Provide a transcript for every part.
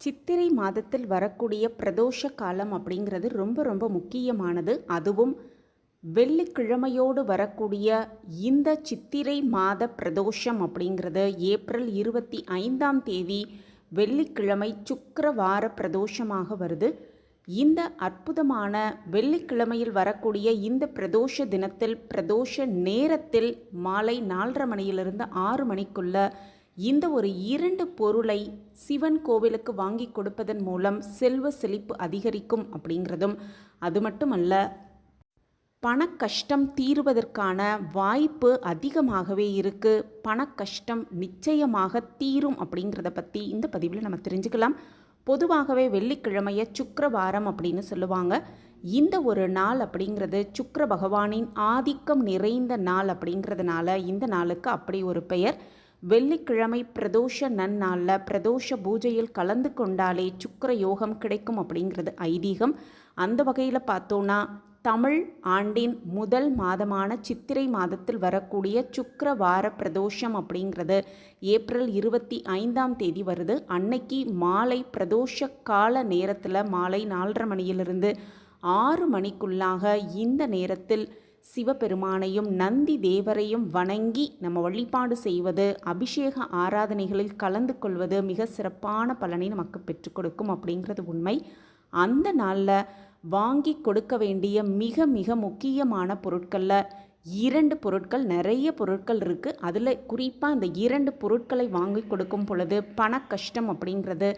சித்திரை மாதத்தில் வரக்கூடிய பிரதோஷ காலம் அப்படிங்கிறது ரொம்ப ரொம்ப முக்கியமானது. அதுவும் வெள்ளிக்கிழமையோடு வரக்கூடிய இந்த சித்திரை மாத பிரதோஷம் அப்படிங்கிறது ஏப்ரல் இருபத்தி ஐந்தாம் தேதி வெள்ளிக்கிழமை சுக்கிரவார பிரதோஷமாக வருது. இந்த அற்புதமான வெள்ளிக்கிழமையில் வரக்கூடிய இந்த பிரதோஷ தினத்தில் பிரதோஷ நேரத்தில் மாலை நாலரை மணியிலிருந்து ஆறு மணிக்குள்ள இந்த ஒரு இரண்டு பொருளை சிவன் கோவிலுக்கு வாங்கி கொடுப்பதன் மூலம் செல்வ செழிப்பு அதிகரிக்கும் அப்படிங்கிறதும் அது மட்டுமல்ல பண கஷ்டம் தீருவதற்கான வாய்ப்பு அதிகமாகவே இருக்குது பண கஷ்டம் நிச்சயமாக தீரும் அப்படிங்கிறத பற்றி இந்த பதிவில் நம்ம தெரிஞ்சுக்கலாம். பொதுவாகவே வெள்ளிக்கிழமைய சுக்கரவாரம் அப்படின்னு சொல்லுவாங்க. இந்த ஒரு நாள் அப்படிங்கிறது சுக்கர பகவானின் ஆதிக்கம் நிறைந்த நாள் அப்படிங்கிறதுனால இந்த நாளுக்கு அப்படி ஒரு பெயர். வெள்ளிக்கிழமை பிரதோஷ நன்னாளில் பிரதோஷ பூஜையில் கலந்து கொண்டாலே சுக்கர யோகம் கிடைக்கும் அப்படிங்கிறது ஐதீகம். அந்த வகையில் பார்த்தோன்னா தமிழ் ஆண்டின் முதல் மாதமான சித்திரை மாதத்தில் வரக்கூடிய சுக்கிரவார பிரதோஷம் அப்படிங்கிறது ஏப்ரல் இருபத்தி ஐந்தாம் தேதி வருது. அன்னைக்கு மாலை பிரதோஷ கால நேரத்தில் மாலை நாலரை மணியிலிருந்து ஆறு மணிக்குள்ளாக இந்த நேரத்தில் சிவபெருமானையும் நந்தி தேவரையும் வணங்கி நம்ம வழிபாடு செய்வது அபிஷேக ஆராதனைகளில் கலந்து கொள்வது மிக சிறப்பான பலனை நமக்கு பெற்றுக் கொடுக்கும் அப்படிங்கிறது உண்மை. அந்த நாளில் வாங்கி கொடுக்க வேண்டிய மிக மிக முக்கியமான பொருட்களில் இரண்டு பொருட்கள் நிறைய பொருட்கள் இருக்குது அதில் குறிப்பாக அந்த இரண்டு பொருட்களை வாங்கி கொடுக்கும் பொழுது பண கஷ்டம் அப்படிங்கிறது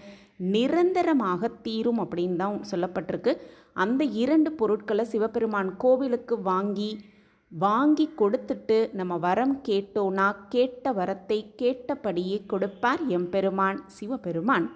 நிரந்தரமாக தீரும் அப்படின்னு தான் சொல்லப்பட்டிருக்கு. அந்த இரண்டு பொருட்களை சிவபெருமான் கோவிலுக்கு வாங்கி வாங்கி கொடுத்துட்டு நம்ம வரம் கேட்டோன்னா கேட்ட வரத்தை கேட்டபடியே கொடுப்பார் எம்பெருமான் சிவபெருமான்.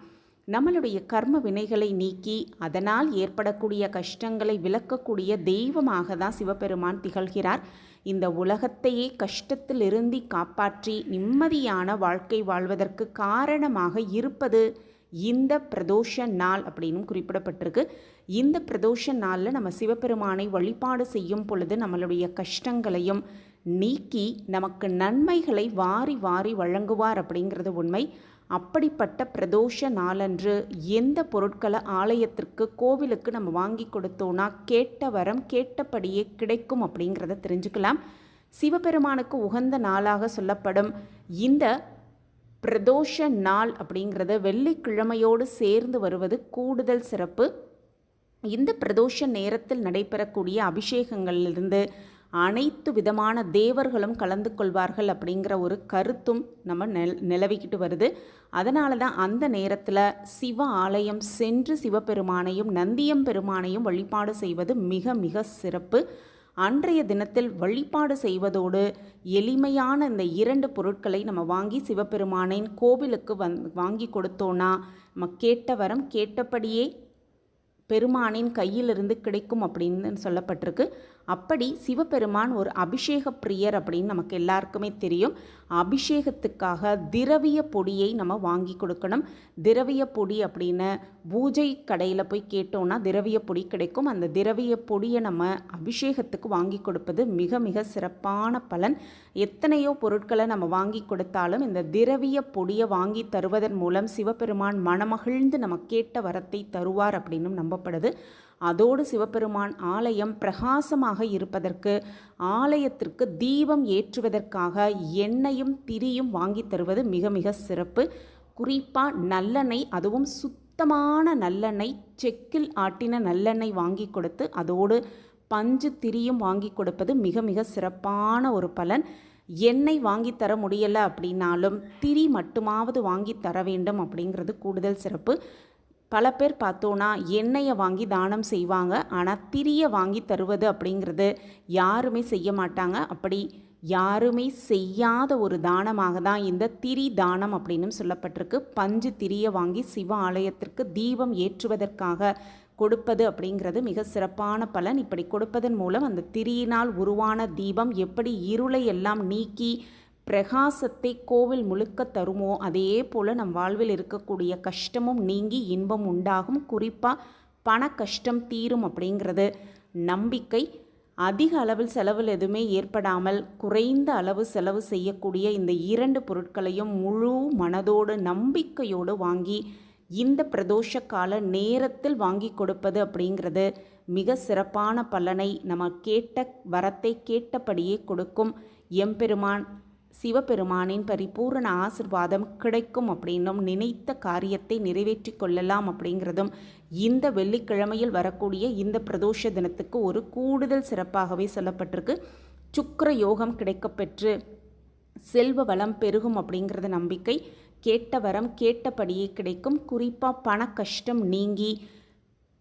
நம்மளுடைய கர்ம வினைகளை நீக்கி அதனால் ஏற்படக்கூடிய கஷ்டங்களை விளக்கக்கூடிய தெய்வமாக தான் சிவபெருமான் திகழ்கிறார். இந்த உலகத்தையே கஷ்டத்திலிருந்து காப்பாற்றி நிம்மதியான வாழ்க்கை வாழ்வதற்கு காரணமாக இருப்பது இந்த பிரதோஷ நாள் அப்படின்னு குறிப்பிடப்பட்டிருக்கு. இந்த பிரதோஷ நாளில் நம்ம சிவபெருமானை வழிபாடு செய்யும் பொழுது நம்மளுடைய கஷ்டங்களையும் நீக்கி நமக்கு நன்மைகளை வாரி வாரி வழங்குவார் அப்படிங்கிறது உண்மை. அப்படிப்பட்ட பிரதோஷ நாளன்று எந்த பொருட்களை ஆலயத்திற்கு கோவிலுக்கு நம்ம வாங்கி கொடுத்தோன்னா கேட்ட வரம் கேட்டபடியே கிடைக்கும் அப்படிங்கிறத தெரிஞ்சுக்கலாம். சிவபெருமானுக்கு உகந்த நாளாக சொல்லப்படும் இந்த பிரதோஷ நாள் அப்படிங்கிறத வெள்ளிக்கிழமையோடு சேர்ந்து வருவது கூடுதல் சிறப்பு. இந்த பிரதோஷ நேரத்தில் நடைபெறக்கூடிய அபிஷேகங்களிலிருந்து அனைத்து விதமான தேவர்களும் கலந்து கொள்வார்கள் அப்படிங்கிற ஒரு கருத்தும் நம்ம நெல் நிலவிக்கிட்டு வருது. அதனால தான் அந்த நேரத்தில் சிவ ஆலயம் சென்று சிவபெருமானையும் நந்தியம் பெருமானையும் வழிபாடு செய்வது மிக மிக சிறப்பு. அன்றைய தினத்தில் வழிபாடு செய்வதோடு எளிமையான இந்த இரண்டு பொருட்களை நம்ம வாங்கி சிவபெருமானின் கோவிலுக்கு வந் வாங்கி கொடுத்தோன்னா நம்ம கேட்ட வரம் கேட்டபடியே பெருமானின் கையிலிருந்து கிடைக்கும் அப்படின்னு சொல்லப்பட்டிருக்கு. அப்படி சிவபெருமான் ஒரு அபிஷேக பிரியர் அப்படின்னு நமக்கு எல்லாருக்குமே தெரியும். அபிஷேகத்துக்காக திரவிய பொடியை நம்ம வாங்கி கொடுக்கணும். திரவிய பொடி அப்படின்னு பூஜை கடையில் போய் கேட்டோம்னா திரவிய பொடி கிடைக்கும். அந்த திரவிய பொடியை நம்ம அபிஷேகத்துக்கு வாங்கி கொடுப்பது மிக மிக சிறப்பான பலன். எத்தனையோ பொருட்களை நம்ம வாங்கி கொடுத்தாலும் இந்த திரவிய பொடியை வாங்கி தருவதன் மூலம் சிவபெருமான் மனமகிழ்ந்து நம்ம கேட்ட வரத்தை தருவார் அப்படின்னும் நம்பப்படுது. அதோடு சிவபெருமான் ஆலயம் பிரகாசமாக இருப்பதற்கு ஆலயத்திற்கு தீபம் ஏற்றுவதற்காக எண்ணெயும் திரியும் வாங்கி தருவது மிக மிக சிறப்பு. குறிப்பாக நல்லெண்ணெய் அதுவும் சுத்தமான நல்லெண்ணெய் செக்கில் ஆட்டின நல்லெண்ணெய் வாங்கி கொடுத்து அதோடு பஞ்சு திரியும் வாங்கி கொடுப்பது மிக மிக சிறப்பான ஒரு பலன். எண்ணெய் வாங்கி தர முடியலை அப்படின்னாலும் திரி மட்டுமாவது வாங்கி தர வேண்டும் அப்படிங்கிறது கூடுதல் சிறப்பு. பல பேர் பார்த்தோன்னா எண்ணெயை வாங்கி தானம் செய்வாங்க. ஆனால் திரியை வாங்கி தருவது அப்படிங்கிறது யாருமே செய்ய மாட்டாங்க. அப்படி யாருமே செய்யாத ஒரு தானமாக தான் இந்த திரி தானம் அப்படின்னு சொல்லப்பட்டிருக்கு. பஞ்சு திரியை வாங்கி சிவ ஆலயத்திற்கு தீபம் ஏற்றுவதற்காக கொடுப்பது அப்படிங்கிறது மிக சிறப்பான பலன். இப்படி கொடுப்பதன் மூலம் அந்த திரியினால் உருவான தீபம் எப்படி இருளை எல்லாம் நீக்கி பிரகாசத்தை கோவில் முழுக்க தருமோ? அதே போல் நம் வாழ்வில் இருக்கக்கூடிய கஷ்டமும் நீங்கி இன்பம் உண்டாகும். குறிப்பாக பண கஷ்டம் தீரும் அப்படிங்கிறது. நம்பிக்கை அதிக அளவில் செலவில் எதுவுமே ஏற்படாமல் குறைந்த அளவு செலவு செய்யக்கூடிய இந்த இரண்டு பொருட்களையும் முழு மனதோடு நம்பிக்கையோடு வாங்கி இந்த பிரதோஷ கால நேரத்தில் வாங்கி கொடுப்பது அப்படிங்கிறது மிக சிறப்பான பலனை நம்ம கேட்ட வரத்தை கேட்டபடியே கொடுக்கும். எம்பெருமான் சிவபெருமானின் பரிபூரண ஆசிர்வாதம் கிடைக்கும் அப்படின்னும் நினைத்த காரியத்தை நிறைவேற்றி கொள்ளலாம் அப்படிங்கிறதும் இந்த வெள்ளிக்கிழமையில் வரக்கூடிய இந்த பிரதோஷ தினத்துக்கு ஒரு கூடுதல் சிறப்பாகவே சொல்லப்பட்டிருக்கு. சுக்கர யோகம் கிடைக்கப்பெற்று செல்வ வளம் பெருகும் அப்படிங்கிறது நம்பிக்கை. கேட்ட வரம் கேட்டபடியே கிடைக்கும். குறிப்பாக பண கஷ்டம் நீங்கி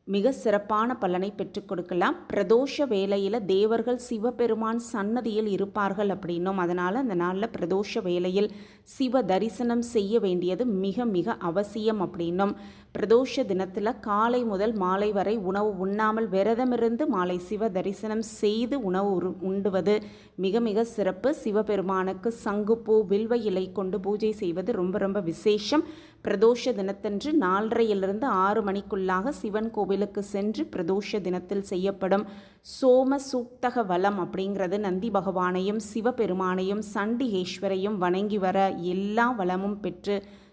மிக சிறப்பான பலனை பெற்றுக் கொடுக்கலாம். பிரதோஷ வேலையில் தேவர்கள் சிவபெருமான் சன்னதியில் இருப்பார்கள் அப்படின்னும் அதனால் அந்த நாளில் பிரதோஷ வேலையில் சிவ தரிசனம் செய்ய வேண்டியது மிக மிக அவசியம் அப்படின்னும் பிரதோஷ தினத்தில் காலை முதல் மாலை வரை உணவு உண்ணாமல் விரதமிருந்து மாலை சிவ தரிசனம் செய்து உணவு உண்டுவது மிக மிக சிறப்பு. சிவபெருமானுக்கு சங்குப்பூ வில்வ இலை கொண்டு பூஜை செய்வது ரொம்ப ரொம்ப விசேஷம். பிரதோஷ தினத்தன்று நாலரையிலிருந்து ஆறு மணிக்குள்ளாக சிவன் கோவிலுக்கு சென்று பிரதோஷ தினத்தில் செய்யப்படும் சோம சூக்தக வலம் அப்படிங்கிறது நந்தி பகவானையும் சிவபெருமானையும் சண்டிகேஸ்வரையும் வணங்கி வர எல்லா வளமும் பெற்று